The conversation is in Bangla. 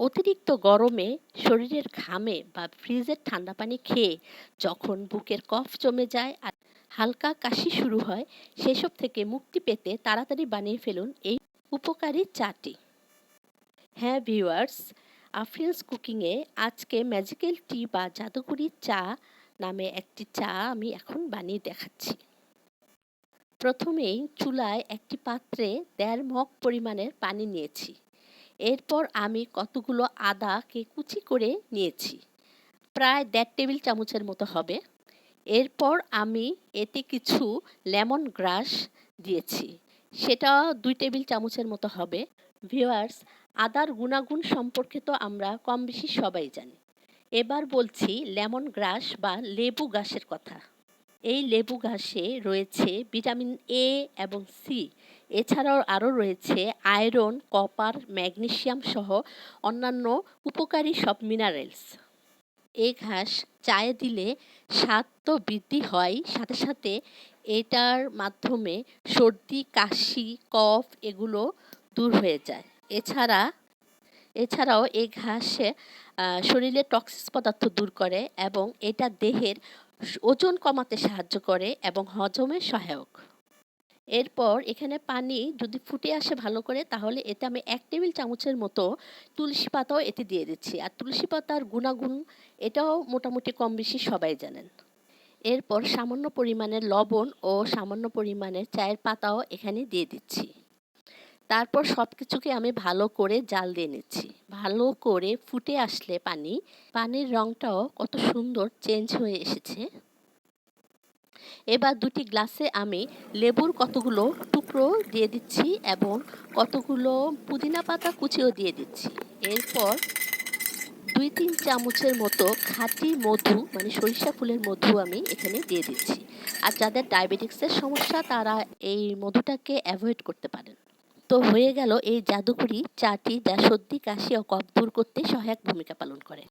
অতিরিক্ত গরমে শরীরের ঘামে বা ফ্রিজের ঠান্ডা পানি খেয়ে যখন বুকের কফ জমে যায় আর হালকা কাশি শুরু হয়, সেসব থেকে মুক্তি পেতে তাড়াতাড়ি বানিয়ে ফেলুন এই উপকারী চাটি। হ্যাঁ ভিউয়ার্স আফরিন্স কুকিংয়ে আজকে ম্যাজিক্যাল টি বা জাদুকরি চা নামে একটি চা আমি এখন বানিয়ে দেখাচ্ছি। প্রথমেই চুলায় একটি পাত্রে দেড় মগ পরিমাণের পানি নিয়েছি। এরপর আমি কতগুলো আদাকে কুচি করে নিয়েছি। প্রায় দেড় টেবিল চামচের মতো হবে। এরপর আমি এতে কিছু লেমন গ্রাস দিয়েছি। সেটা দুই টেবিল চামচের মতো হবে। ভিওয়ার্স আদার গুণাগুণ সম্পর্কে তো আমরা কম বেশি সবাই জানি। এবার বলছি লেমন গ্রাস বা লেবু গাছের কথা। এই লেবু ঘাসে রয়েছে ভিটামিন এ এবং সি এছাড়াও আরও রয়েছে আয়রন, কপার ম্যাগনেশিয়াম সহ অন্যান্য উপকারী সব মিনারেলস এই ঘাস চায়ে দিলে স্বাদ তো বৃদ্ধি হয়, সাথে সাথে এটার মাধ্যমে সর্দি, কাশি, কফ এগুলো দূর হয়ে যায়। এছাড়া, এছাড়াও এই ঘাসে শরীরে টক্সিস পদার্থ দূর করে এবং এটা দেহের ওজন কমাতে সাহায্য করে এবং হজমে সহায়ক। এরপর এখানে পানি যদি ফুটে আসে ভালো করে, তাহলে এতে আমি এক টেবিল চামচের মতো তুলসী পাতাও এতে দিয়ে দিচ্ছি। আর তুলসী পাতার গুণাগুণ এটাও মোটামুটি কম বেশি সবাই জানেন। এরপর সামান্য পরিমাণের লবণ ও সামান্য পরিমাণের চায়ের পাতাও এখানে দিয়ে দিচ্ছি। তারপর সব কিছুকে আমি ভালো করে জাল দিয়ে নিচ্ছি। ভালো করে ফুটে আসলে পানি, পানির রঙটাও কত সুন্দর চেঞ্জ হয়ে এসেছে। এবার দুটি গ্লাসে আমি লেবুর কতগুলো টুকরো দিয়ে দিচ্ছি এবং কতগুলো পুদিনা পাতা কুচিও দিয়ে দিচ্ছি। এরপর দুই তিন চামচের মতো খাঁটি মধু মানে সরিষা ফুলের মধু আমি এখানে দিয়ে দিচ্ছি। আর যাদের ডায়াবেটিক্সের সমস্যা, তারা এই মধুটাকে অ্যাভয়েড করতে পারেন। তো হয়ে গেল এই জাদুকরি চাটি যা সর্দি কাশি ও কফ দূর করতে সহায়ক ভূমিকা পালন করে।